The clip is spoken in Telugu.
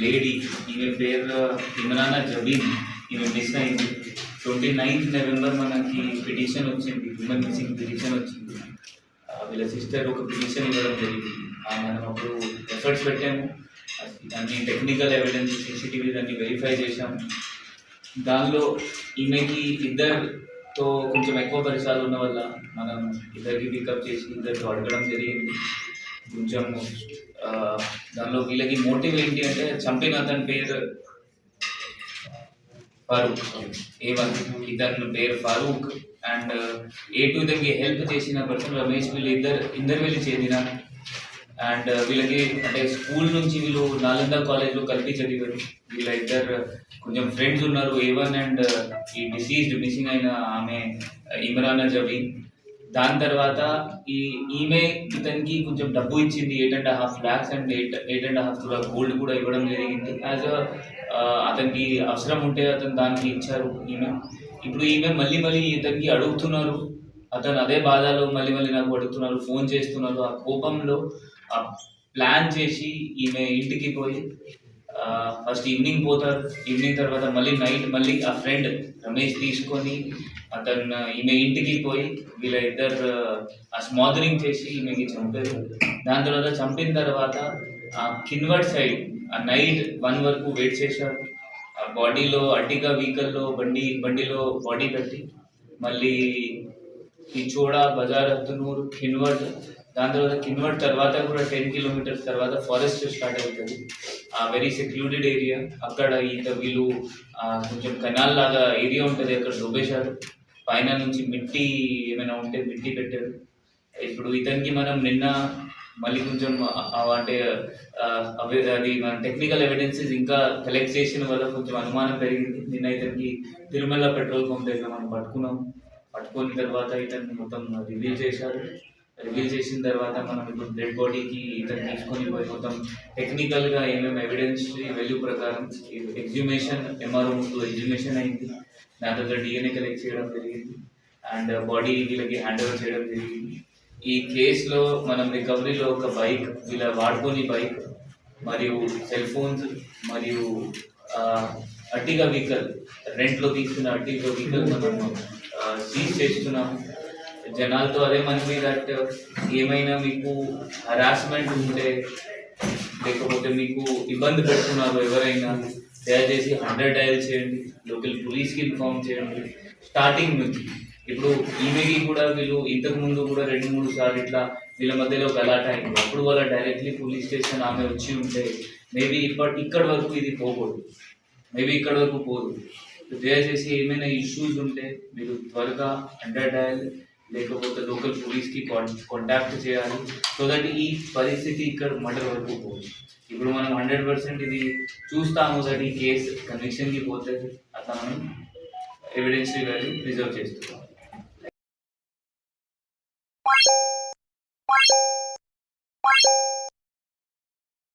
లేడీ ఈమె పేరు ఇమ్రానా జబీన్ ఈమె మిస్ అయింది ట్వంటీ నైన్త్ నవంబర్ మనకి పిటిషన్ వచ్చింది. హ్యూమన్ మిస్సింగ్ పిటిషన్ వచ్చింది. వీళ్ళ సిస్టర్ ఒక పిటిషన్ ఇవ్వడం జరిగింది. మనం అప్పుడు ఎఫర్ట్స్ పెట్టాము. దాన్ని టెక్నికల్ ఎవిడెన్స్ సీసీటీవీ దాన్ని వెరిఫై చేశాము. దానిలో ఈమెకి ఇద్దరితో కొంచెం ఎక్కువ పరిసరాలు ఉన్న వల్ల మనం ఇద్దరికి పికప్ చేసి ఇద్దరికి అడగడం జరిగింది. కొంచెం దానిలో వీళ్ళకి మోటివ్ ఏంటి అంటే చంపిన అతని పేరు ఫారూక్. ఏ వన్ ఇతని పేరు ఫారూక్. అండ్ ఏ టూ ఇతనికి హెల్ప్ చేసిన పర్సన్ రమేష్ వీళ్ళు ఇద్దరు ఇద్దరు వెళ్ళి చెందిన అండ్ వీళ్ళకి అంటే స్కూల్ నుంచి వీళ్ళు నాలంద కాలేజ్లో కలిపి చదివారు. వీళ్ళ ఇద్దరు కొంచెం ఫ్రెండ్స్ ఉన్నారు. ఏ వన్ అండ్ ఈ డిసీజ్డ్ మిస్సింగ్ అయిన ఆమె ఇమ్రాన్ జబీన్ దాని తర్వాత ఈ ఈమె ఇతనికి కొంచెం డబ్బు ఇచ్చింది eight and half lakhs and eight eight and half కూడా గోల్డ్ కూడా ఇవ్వడం జరిగింది. యాజ్ అతనికి అవసరం ఉంటే అతను దానికి ఇచ్చారు ఈమె. ఇప్పుడు ఈమె మళ్ళీ మళ్ళీ ఇతనికి అడుగుతున్నారు. అతను అదే బాధలో మళ్ళీ మళ్ళీ నాకు అడుగుతున్నారు ఫోన్ చేస్తున్నారు. ఆ కోపంలో ప్లాన్ చేసి ఈమె ఇంటికి పోయి ఫస్ట్ ఈవినింగ్ పోతారు ఈవినింగ్ తర్వాత మళ్ళీ నైట్ మళ్ళీ ఆ ఫ్రెండ్ రమేష్ తీసుకొని అతను ఈమె ఇంటికి పోయి వీళ్ళ ఇద్దరు ఆ స్మాదరింగ్ చేసి ఈమెకి చంపారు. దాని తర్వాత చంపిన తర్వాత ఆ కిన్వర్డ్ సైడ్ ఆ నైట్ వన్ వరకు వెయిట్ చేశారు. ఆ బాడీలో అడ్డిగా వెహికల్లో బండి బండిలో బాడీ పెట్టి మళ్ళీ ఈ చోడ బజార్ అత్తునూరు కిన్వర్డ్ దాని తర్వాత కిన్వర్డ్ తర్వాత కూడా టెన్ కిలోమీటర్స్ తర్వాత ఫారెస్ట్ స్టార్ట్ అవుతుంది. వెరీ సెక్లూడెడ్ ఏరియా అక్కడ ఈత వీళ్ళు కొంచెం కెనాల్ లాగా ఏరియా ఉంటుంది అక్కడ దొబ్బేశారు. పైన నుంచి మిట్టి ఏమైనా ఉంటే మిట్టి పెట్టారు. ఇప్పుడు ఇతనికి మనం నిన్న మళ్ళీ కొంచెం అంటే అది మన టెక్నికల్ ఎవిడెన్సెస్ ఇంకా కలెక్ట్ చేసిన వల్ల కొంచెం అనుమానం పెరిగింది. నిన్న ఇతనికి తిరుమల పెట్రోల్ పంప్ దగ్గర మనం పట్టుకున్నాం. పట్టుకున్న తర్వాత ఇతన్ని మొత్తం రివీల్ చేశారు. రివీల్ చేసిన తర్వాత మనం ఇప్పుడు డెడ్ బాడీకి ఇతను తీసుకొని పోయి మొత్తం టెక్నికల్గా ఏమేమి ఎవిడెన్స్ వెల్యూ ప్రకారం ఎగ్జిబిషన్ ఎంఆర్ఓ ముందు ఎగ్జిబిషన్ అయింది. దాని తర్వాత డిఎన్ఏ కలెక్ట్ చేయడం జరిగింది. అండ్ బాడీ వీళ్ళకి హ్యాండ్ ఓవర్ చేయడం జరిగింది. ఈ కేసులో మనం రికవరీలో ఒక బైక్ వీళ్ళ వాడుకొని బైక్ మరియు సెల్ ఫోన్స్ మరియు అట్టిగా వెహికల్ రెంట్లో తీసుకున్న అట్టిగా వెహికల్ మనం సీజ్ చేస్తున్నాము. జనాలతో అదే మంది దట్ ఏమైనా మీకు హరాస్మెంట్ ఉంటే లేకపోతే మీకు ఇబ్బంది పెడుతున్నారు ఎవరైనా దయచేసి హండ్రెడ్ డయల్ చేయండి లోకల్ పోలీస్కి ఇన్ఫార్మ్ చేయండి. స్టార్టింగ్ నుంచి. ఇప్పుడు ఈమెకి కూడా వీళ్ళు ఇంతకు ముందు కూడా రెండు మూడు సార్లు ఇట్లా వీళ్ళ మధ్యలో గలాట అయింది. అప్పుడు వాళ్ళ డైరెక్ట్లీ పోలీస్ స్టేషన్ ఆమె వచ్చి ఉంటే మేబీ ఇప్పటి ఇక్కడ వరకు ఇది పోకూడదు. మేబీ ఇక్కడ వరకు పోదు. దయచేసి ఏమైనా ఇష్యూస్ ఉంటే మీరు త్వరగా హండ్రెడ్ డయల్ లేకపోతే లోకల్ పోలీస్కి కాంటాక్ట్ చేయాలి సో దట్ ఈ పరిస్థితి ఇక్కడ మర్డర్ వరకు పోదు. ఇప్పుడు మనం హండ్రెడ్ పర్సెంట్ ఇది చూస్తాము దట్ ఈ కేసు కన్విక్షన్కి పోతే అతను మనం ఎవిడెన్స్ వాల్యూ ప్రిజర్వ్ చేస్తున్నాం